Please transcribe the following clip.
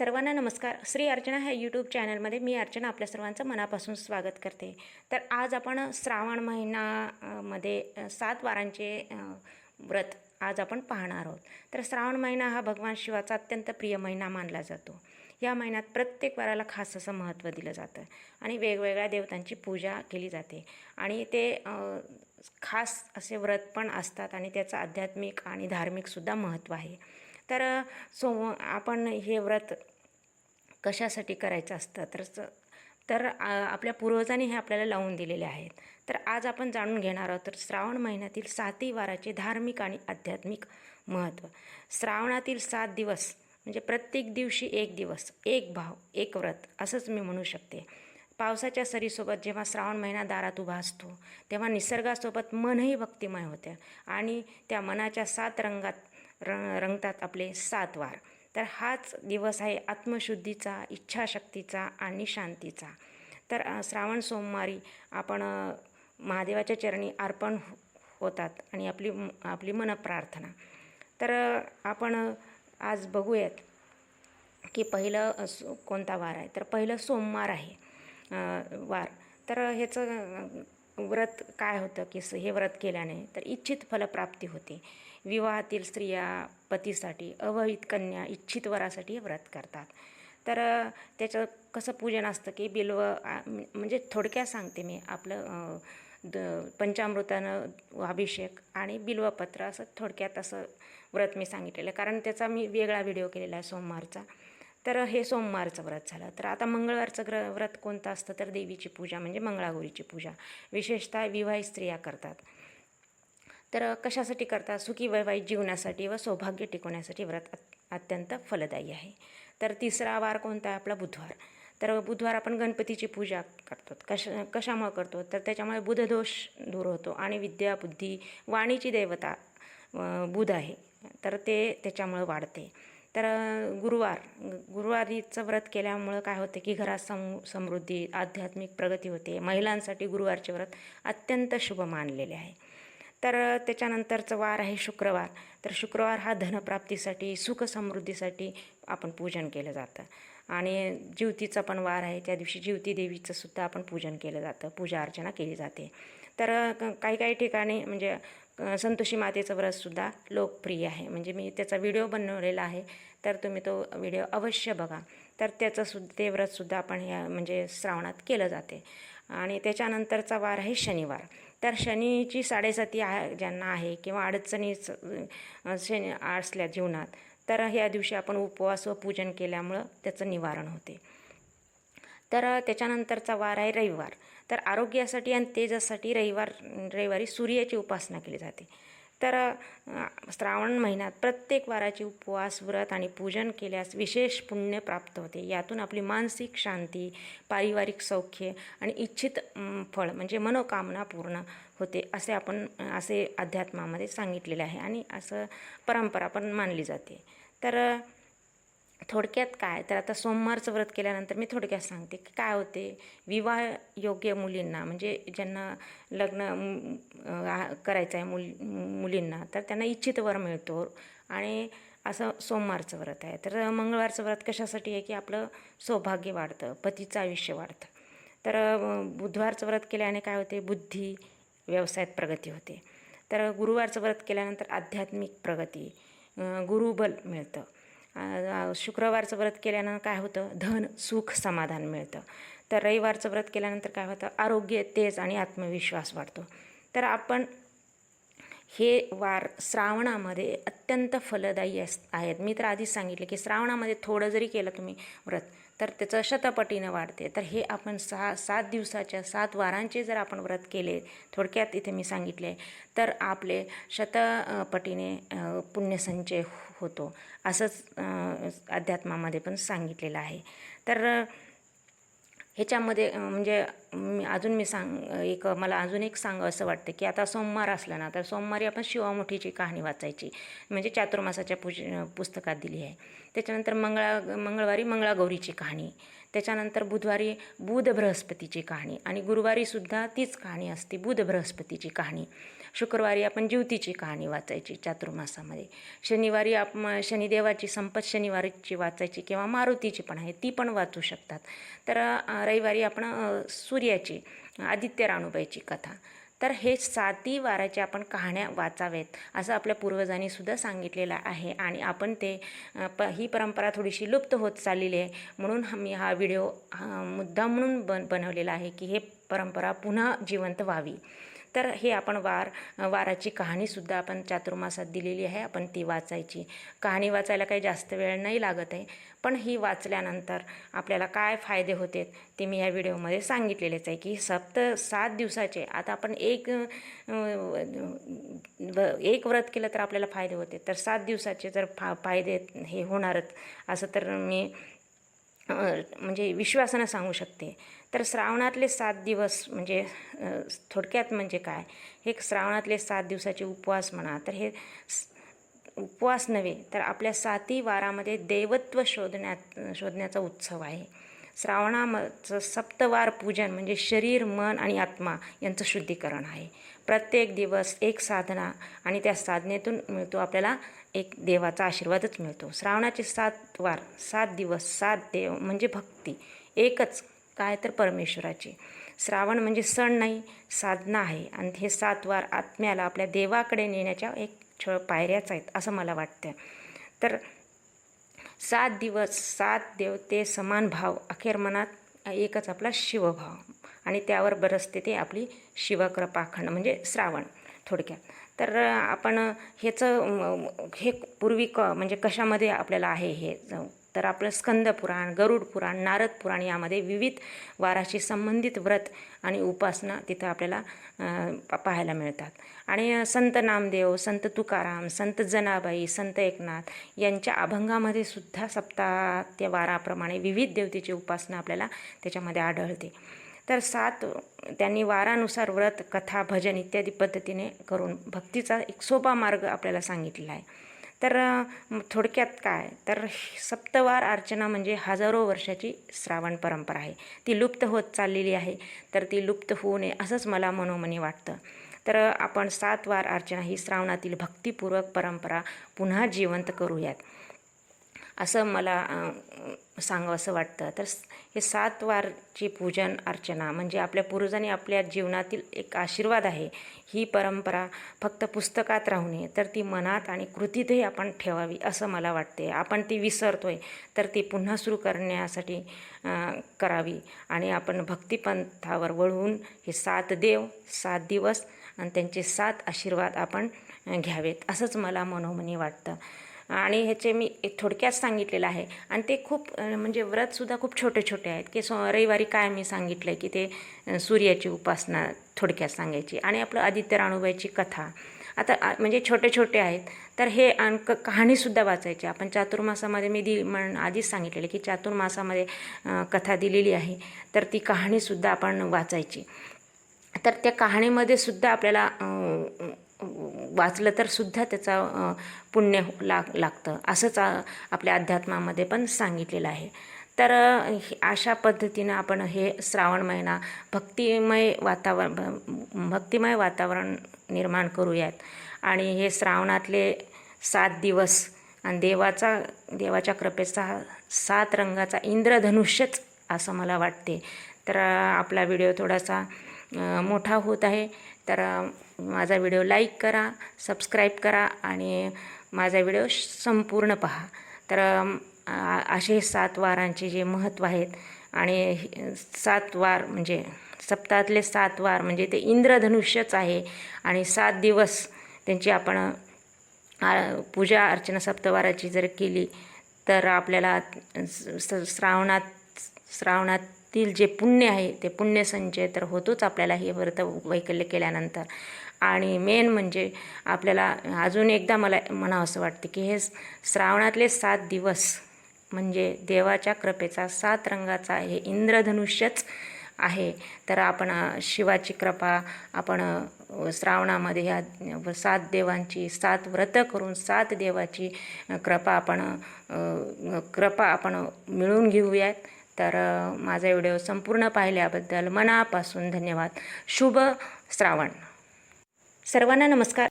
सर्वांना नमस्कार. श्री अर्चना ह्या यूट्यूब चॅनलमध्ये मी अर्चना आपल्या सर्वांचं मनापासून स्वागत करते. तर आज आपण श्रावण महिना मध्ये सात वारांचे व्रत आज आपण पाहणार आहोत. तर श्रावण महिना हा भगवान शिवाचा अत्यंत प्रिय महिना मानला जातो. या महिन्यात प्रत्येक वाराला खास असं महत्त्व दिलं जातं आणि वेगवेगळ्या देवतांची पूजा केली जाते. आणि ते खास असे व्रत पण असतात आणि त्याचं आध्यात्मिक आणि धार्मिकसुद्धा महत्त्व आहे. तर सो आपण हे व्रत कशासाठी करायचं असतं? तर स- तर आपल्या पूर्वजांनी हे आपल्याला लावून दिलेले आहेत. तर आज आपण जाणून घेणार आहोत तर श्रावण महिन्यातील सातही वाराचे धार्मिक आणि आध्यात्मिक महत्त्व. श्रावणातील सात दिवस म्हणजे प्रत्येक दिवशी एक दिवस एक भाव एक व्रत असंच मी म्हणू शकते. पावसाच्या सरीसोबत जेव्हा श्रावण महिना दारात उभा असतो तेव्हा निसर्गासोबत मनही भक्तिमय होते. आणि त्या मनाच्या सात रंगात र रंगतात आपले सात वार. तर हाच दिवस आहे आत्मशुद्धीचा इच्छाशक्तीचा आणि शांतीचा. तर श्रावण सोमवारी आपण महादेवाच्या चरणी अर्पण हो-, होतात आणि आपली आपली मनप्रार्थना. तर आपण आज बघूयात की पहिलं कोणता वार आहे? तर पहिलं सोमवार आहे वार. तर ह्याचं व्रत काय होतं? की हे व्रत केल्याने तर इच्छित फलप्राप्ती होते. विवाहातील स्त्रिया पतीसाठी अवहित कन्या इच्छित वरासाठी हे व्रत करतात. तर त्याचं कसं पूजन असतं की बिल्व म्हणजे थोडक्यात सांगते मी आपलं द पंचामृतानं अभिषेक आणि बिल्वपत्र असं थोडक्यात असं व्रत मी सांगितलेलं. आहे कारण त्याचा मी वेगळा व्हिडिओ केलेला आहे सोमवारचा. तर हे सोमवारचं व्रत झालं. तर आता मंगळवारचं ग्र व्रत कोणतं असतं तर देवीची पूजा म्हणजे मंगळागौरीची पूजा. विशेषतः विवाहित स्त्रिया करतात. तर कशासाठी करता? सुखी वैवाहिक जीवनासाठी व सौभाग्य टिकवण्यासाठी व्रत अत्यंत फलदायी आहे. तर तिसरा वार कोणता आहे? आपला बुधवार. तर बुधवार आपण गणपतीची पूजा करतो. कश कशामुळे करतो? तर त्याच्यामुळे बुधदोष दूर होतो आणि विद्या बुद्धी वाणीची देवता बुध आहे. तर ते त्याच्यामुळं वाढते. तर गुरुवार गुरुवारीचं व्रत केल्यामुळं काय होतं की घरात सम समृद्धी आध्यात्मिक प्रगती होते. महिलांसाठी गुरुवारचे व्रत अत्यंत शुभ मानलेले आहे. तर त्याच्यानंतरचं वार आहे शुक्रवार. तर शुक्रवार हा धनप्राप्तीसाठी सुख समृद्धीसाठी आपण पूजन केलं जातं. आणि ज्योतीचा पण वार आहे त्या दिवशी जिवती देवीचं सुद्धा आपण पूजन केलं जातं पूजा अर्चना केली जाते. तर क- काही काही ठिकाणी म्हणजे संतोषी मातेचं व्रतसुद्धा लोकप्रिय आहे. म्हणजे मी त्याचा व्हिडिओ बनवलेला आहे तर तुम्ही तो व्हिडिओ अवश्य बघा. तर त्याचं सुद्धा ते व्रतसुद्धा आपण ह्या म्हणजे श्रावणात केलं जाते. आणि त्याच्यानंतरचा वार आहे शनिवार. तर शनीची साडेसाती आहे ज्यांना आहे किंवा अडचणी शनी असल्या जीवनात तर ह्या दिवशी आपण उपवास व पूजन केल्यामुळं त्याचं निवारण होते. तर त्याच्यानंतरचा वार आहे रविवार. तर आरोग्यासाठी आणि तेजासाठी रविवार रविवारी सूर्याची उपासना केली जाते. तर श्रावण महिन्यात प्रत्येक वाराची उपवास व्रत आणि पूजन केल्यास विशेष पुण्य प्राप्त होते. यातून आपली मानसिक शांती पारिवारिक सौख्य आणि इच्छित फळ म्हणजे मनोकामना पूर्ण होते असे आपण असे अध्यात्मामध्ये सांगितलेले आहे आणि असं परंपरा पण मानली जाते. तर थोडक्यात काय? तर आता सोमवारचं व्रत केल्यानंतर मी थोडक्यात सांगते की काय होते? विवाह योग्य मुलींना म्हणजे ज्यांना लग्न करायचं आहे मुल मुलींना तर त्यांना इच्छित वर मिळतो. आणि असं सोमवारचं व्रत आहे. तर मंगळवारचं व्रत कशासाठी आहे की आपलं सौभाग्य वाढतं पतीचं आयुष्य वाढतं. तर बुधवारचं व्रत केल्याने काय होते? बुद्धी व्यवसायात प्रगती होते. तर गुरुवारचं व्रत केल्यानंतर आध्यात्मिक प्रगती गुरुबल मिळतं. शुक्रवारचं व्रत केल्यानं काय होतं? धन सुख समाधान मिळतं. तर रविवारचं व्रत केल्यानंतर काय होतं? आरोग्य तेज आणि आत्मविश्वास वाढतो. तर आपण हे वार श्रावणामध्ये अत्यंत फलदायी अस आहेत. मी तर आधीच सांगितले की श्रावणामध्ये थोडं जरी केलं तुम्ही व्रत तर त्याचं शतपटीनं वाढते. तर हे आपण सहा सात दिवसाच्या सात वारांचे जर आपण व्रत केले थोडक्यात इथे मी सांगितले तर आपले शतपटीने पुण्यसंचय होतो. असंच अध्यात्मामध्ये पण सांगितलेलं आहे. तर ह्याच्यामध्ये म्हणजे अजून मी सांग एक मला अजून एक सांग असं वाटतं की आता सोमवार असला ना तर सोमवारी आपण शिवामुठीची कहाणी वाचायची. म्हणजे चातुर्मासाच्या पूज पुस्तकात दिली आहे. त्याच्यानंतर मंगळा मंगळवारी मंगळागौरीची कहाणी. त्याच्यानंतर बुधवारी बुध बृहस्पतीची कहाणी. आणि गुरुवारीसुद्धा तीच कहाणी असते बुध बृहस्पतीची कहाणी. शुक्रवारी आपण ज्योतीची कहाणी वाचायची चातुर्मासामध्ये. शनिवारी आप शनिदेवाची संपत शनिवारीची वाचायची किंवा मारुतीची पण आहे ती पण वाचू शकतात. तर रविवारी आपण सु सूर्याची आदित्य राणूबाईची कथा. तर हे साती वाराच्या आपण कहाण्या वाचावेत असं आपल्या पूर्वजांनी सुद्धा सांगितलेलं आहे. आणि आपण ते प ही परंपरा थोडीशी लुप्त होत चाललेली आहे. म्हणून मी हा व्हिडिओ हा मुद्दा म्हणून बन बनवलेला आहे की हे परंपरा पुन्हा जिवंत व्हावी. तर हे आपण वार वाराची कहाणीसुद्धा आपण चातुर्मासात दिलेली आहे. आपण ती वाचायची. कहाणी वाचायला काही जास्त वेळ नाही लागत आहे. पण ही वाचल्यानंतर आपल्याला काय फायदे होते ते मी या व्हिडिओमध्ये सांगितलेलेच आहे की सप्त सात दिवसाचे आता आपण एक व- एक व्रत केलं तर आपल्याला फायदे होते. तर सात दिवसाचे जर फा फायदे हे होणारच असं तर मी म्हणजे विश्वासानं सांगू शकते. तर श्रावणातले सात दिवस म्हणजे थोडक्यात म्हणजे काय? हे श्रावणातले सात दिवसाचे उपवास म्हणा. तर हे उपवास नव्हे तर आपल्या साती वारामध्ये देवत्व शोधण्यात शोधण्याचा उत्सव आहे. श्रावणाचं सप्तवार पूजन म्हणजे शरीर मन आणि आत्मा यांचं शुद्धीकरण आहे. प्रत्येक दिवस एक साधना आणि त्या साधनेतून मिळतो आपल्याला एक देवाचा आशीर्वादच मिळतो. श्रावणाचे सात वार सात दिवस सात देव म्हणजे भक्ती. एकच काय तर परमेश्वराची. श्रावण म्हणजे सण नाही साधना आहे. आणि हे सात वार आत्म्याला आपल्या देवाकडे नेण्याच्या एक छ पायऱ्याच आहेत असं मला वाटतं तर सात दिवस सात देवते समान भाव अखेर मनात एकच आपला शिवभाव. आणि त्यावर बरसते ते आपली शिवकृपाखंड म्हणजे श्रावण थोडक्यात. तर आपण ह्याचं हे पूर्वी क म्हणजे कशामध्ये आपल्याला आहे हे तर आपलं स्कंद पुराण गरुड पुराण नारद पुराण यामध्ये विविध वाराशी संबंधित व्रत आणि उपासना तिथं आपल्याला पाहायला मिळतात. आणि संत नामदेव संत तुकाराम संत जनाबाई संत एकनाथ यांच्या अभंगामध्ये सुद्धा सप्ताह त्या वाराप्रमाणे विविध देवतेची उपासना आपल्याला त्याच्यामध्ये आढळते. तर सात त्यांनी वारानुसार व्रत कथा भजन इत्यादी पद्धतीने करून भक्तीचा एक सोपा मार्ग आपल्याला सांगितलेला आहे. तर थोडक्यात काय? तर सप्तवार अर्चना म्हणजे हजारो वर्षाची श्रावण परंपरा आहे. ती लुप्त होत चाललेली आहे. तर ती लुप्त होऊ नये असंच मला मनोमनी वाटतं. तर आपण सात वार अर्चना ही श्रावणातील भक्तिपूर्वक परंपरा पुन्हा जिवंत करूयात. असं मला सांगावं असं वाटतं. तर हे सात वारची पूजन अर्चना म्हणजे आपल्या पूर्वजांनी आपल्या जीवनातील एक आशीर्वाद आहे. ही परंपरा फक्त पुस्तकात राहू नये तर ती मनात आणि कृतीतही आपण ठेवावी असं मला वाटते. आपण ती विसरतोय तर ती पुन्हा सुरू करण्यासाठी करावी. आणि आपण भक्तिपंथावर वळवून हे सात देव सात दिवस आणि त्यांचे सात आशीर्वाद आपण घ्यावेत असंच मला मनोमनी वाटतं. आणि ह्याचे मी एक थोडक्यात सांगितलेलं आहे. आणि ते खूप म्हणजे व्रतसुद्धा खूप छोटे छोटे आहेत. की सो रविवारी काय मी सांगितलं आहे की ते सूर्याची उपासना थोडक्यात सांगायची. आणि आपलं आदित्य राणूबाईची कथा. आता म्हणजे छोटे छोटे आहेत. तर हे अंक कहाणीसुद्धा वाचायची. आपण चातुर्मासामध्ये मी दि म्हण आधीच सांगितलेलं की चातुर्मासामध्ये कथा दिलेली आहे. तर ती कहाणीसुद्धा आपण वाचायची. तर त्या कहाणीमध्ये सुद्धा आपल्याला वाचलं तर सुद्धा त्याचा पुण्य हो, लाग लागतं. असंच आपल्या अध्यात्मामध्ये पण सांगितलेलं आहे. तर हे- अशा पद्धतीनं आपण हे श्रावण महिना भक्तिमय वातावरण भक्तिमय वातावरण निर्माण करूयात. आणि हे श्रावणातले सात दिवस आणि देवाचा देवाच्या कृपेचा सात रंगाचा इंद्रधनुष्यच असं मला वाटते. तर आपला व्हिडिओ थोडासा मोठा होत आहे. तर माझा व्हिडिओ लाईक करा सबस्क्राईब करा आणि माझा व्हिडिओ संपूर्ण पहा. तर असे सात वारांचे जे महत्त्व आहेत आणि सात वार म्हणजे सप्ताहातले सात वार म्हणजे ते इंद्रधनुष्यच आहे आणि सात दिवस त्यांची आपण पूजा अर्चना सप्तवाराची जर केली तर आपल्याला स- श्रावणात श्रावणातील जे पुण्य आहे ते पुण्य संचय तर होतोच आपल्याला हे व्रत वैकल्य केल्यानंतर. आणि मेन म्हणजे आपल्याला अजून एकदा मला म्हणावं असं वाटते की हे श्रावणातले सात दिवस म्हणजे देवाच्या कृपेचा सात रंगाचा हे इंद्रधनुष्यच आहे. तर आपण शिवाची कृपा आपण श्रावणामध्ये ह्या सात देवांची सात व्रतं करून सात देवाची कृपा आपण कृपा आपण मिळून घेऊयात. तर माझा व्हिडिओ संपूर्ण पाहिल्याबद्दल मनापासून धन्यवाद. शुभ श्रावण. सर्वांना नमस्कार.